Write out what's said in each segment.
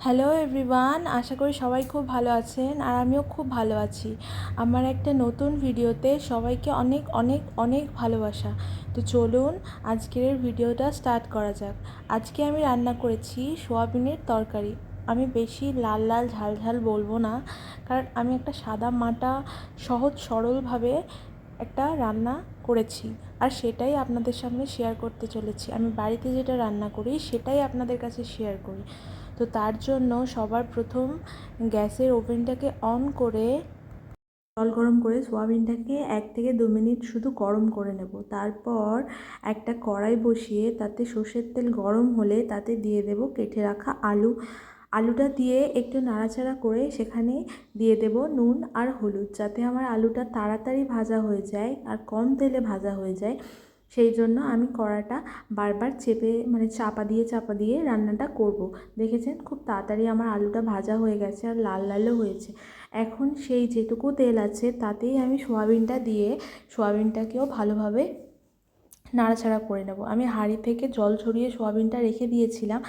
Hello everyone আশা করি সবাই খুব ভালো আছেন আর আমিও খুব ভালো আছি। আমার একটা নতুন ভিডিওতে সবাইকে অনেক অনেক অনেক ভালোবাসা। তো চলুন আজকের ভিডিওটা স্টার্ট করা যাক। আজকে আমি রান্না করেছি সোয়াবিনের তরকারি। আমি বেশি লাল লাল, ঝাল ঝাল বলব না। কারণ আমি একটা সাদা মাটা সহজ, সরলভাবে একটা রান্না করেছি। আর সেটাই আপনাদের সামনে শেয়ার করতে চলেছি। আমি বাড়িতে যেটা রান্না করি, সেটাই আপনাদের কাছে শেয়ার করি। তো তার জন্য সবার প্রথম গ্যাসের ওভেনটাকে অন করে জল গরম করে সোয়াবিনটাকে এক থেকে দু মিনিট শুধু গরম করে নেব। তারপর একটা কড়াই বসিয়ে তাতে সর্ষের তেল গরম হলে তাতে দিয়ে দেব কেটে রাখা আলু। আলুটা দিয়ে একটু নাড়াচাড়া করে সেখানে দিয়ে দেব নুন আর হলুদ যাতে আমার আলুটা তাড়াতাড়ি ভাজা হয়ে যায় আর কম তেলে ভাজা হয়ে যায়। সেই জন্য আমি কড়াটা বারবার চেপে মানে চাপা দিয়ে চাপা দিয়ে রান্নাটা করব। দেখেছেন? খুব তাড়াতাড়ি আমার আলুটা ভাজা হয়ে গেছে আর লাল লালও হয়েছে। এখন সেই যেটুকু তেল আছে তাতেই আমি সোয়াবিনটা দিয়ে সোয়াবিনটাকেও ভালোভাবে নাড়াচাড়া করে নেব। আমি হাঁড়ি থেকে জল ছড়িয়ে সোয়াবিনটা রেখে দিয়েছিলাম।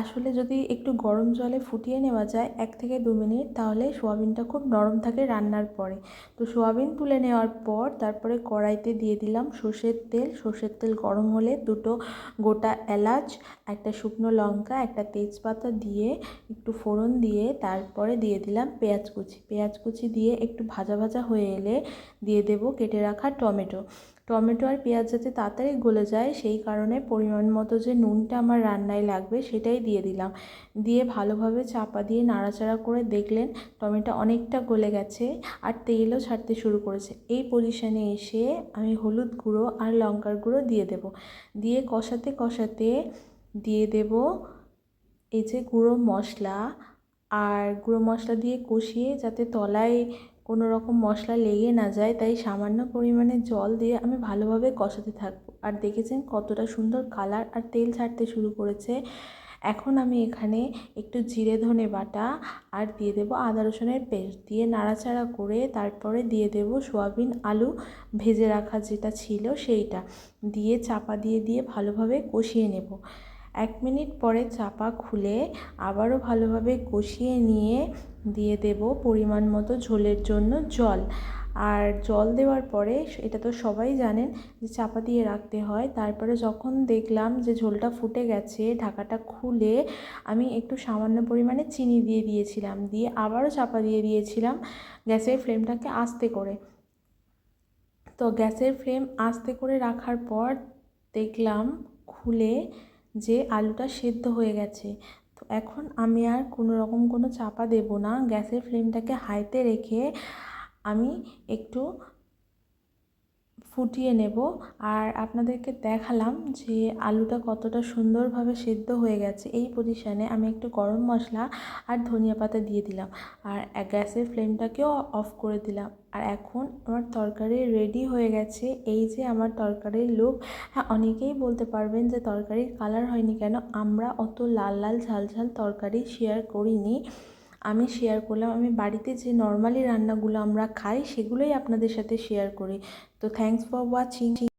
আসলে যদি একটু গরম জলে ফুটিয়ে নেওয়া যায় এক থেকে দু মিনিট, তাহলে সোয়াবিনটা খুব নরম থাকে রান্নার পরে। তো সোয়াবিন তুলে নেওয়ার পর তারপরে কড়াইতে দিয়ে দিলাম সর্ষের তেল। সর্ষের তেল গরম হলে দুটো গোটা এলাচ, একটা শুকনো লঙ্কা, একটা তেজপাতা দিয়ে একটু ফোড়ন দিয়ে তারপরে দিয়ে দিলাম পেঁয়াজ কুচি। পেঁয়াজ কুচি দিয়ে একটু ভাজা ভাজা হয়ে এলে দিয়ে দেব কেটে রাখা টমেটো। টমেটো আর পেঁয়াজ যাতে তাড়াতাড়ি গলে যায়, সেই কারণে পরিমাণ মতো যে নুনটা আমার রান্নায় লাগবে সেটাই দিয়ে দিলাম। দিয়ে ভালোভাবে চাপা দিয়ে নাড়াচাড়া করে দেখলেন টমেটো অনেকটা গলে গেছে আর তেলও ছাড়তে শুরু করেছে। এই পজিশানে এসে আমি হলুদ গুঁড়ো আর লঙ্কার গুঁড়ো দিয়ে দেব। দিয়ে কষাতে কষাতে দিয়ে দেব এই যে গুঁড়ো মশলা। আর গুঁড়ো মশলা দিয়ে কষিয়ে যাতে তলায় কোনো রকম মশলা লেগে না যায়, তাই সামান্য পরিমাণে জল দিয়ে আমি ভালোভাবে কষাতে থাকব। আর দেখেছেন কতটা সুন্দর কালার আর তেল ছাড়তে শুরু করেছে। এখন আমি এখানে একটু জিরে ধনে বাটা আর দিয়ে দেব আদা রসুনের পেস্ট। দিয়ে নাড়াচাড়া করে তারপরে দিয়ে দেব সোয়াবিন আলু ভেজে রাখা যেটা ছিল সেইটা। দিয়ে চাপা দিয়ে দিয়ে ভালোভাবে কষিয়ে নেব। এক মিনিট পরে চাপা খুলে আবারও ভালোভাবে কষিয়ে নিয়ে দিয়ে দেব পরিমাণ মতো ঝোলের জন্য জল। আর জল দেওয়ার পরে, এটা তো সবাই জানেন যে চাপা দিয়ে রাখতে হয়। তারপরে যখন দেখলাম যে ঝোলটা ফুটে গেছে, ঢাকাটা খুলে আমি একটু সামান্য পরিমাণে চিনি দিয়ে দিয়েছিলাম, দিয়ে আবারও চাপা দিয়ে দিয়েছিলাম গ্যাসের ফ্লেমটাকে আস্তে করে। তো গ্যাসের ফ্লেম আস্তে করে রাখার পর দেখলাম খুলে যে আলুটা সেদ্ধ হয়ে গেছে। তো এখন আমি আর কোনো রকম কোনো চাপা দেব না। গ্যাসের ফ্লেমটাকে হাইতে রেখে আমি একটু ফুটিয়ে নেব। আর আপনাদেরকে দেখালাম যে আলুটা কতটা সুন্দরভাবে সেদ্ধ হয়ে গেছে। এই পজিশানে আমি একটু গরম মশলা আর ধনিয়া পাতা দিয়ে দিলাম। আর গ্যাসের ফ্লেমটাকেও অফ করে দিলাম। আর এখন আমার তরকারি রেডি হয়ে গেছে। এই যে আমার তরকারির লুক হ্যাঁ অনেকেই বলতে পারবেন যে তরকারির কালার হয়নি কেন? আমরা অত লাল লাল ঝাল ঝাল তরকারি শেয়ার করিনি। আমি শেয়ার করলাম। আমি বাড়িতে যে নর্মালি রান্নাগুলো আমরা খাই, সেগুলোই আপনাদের সাথে শেয়ার করি। তো থ্যাংকস ফর ওয়াচিং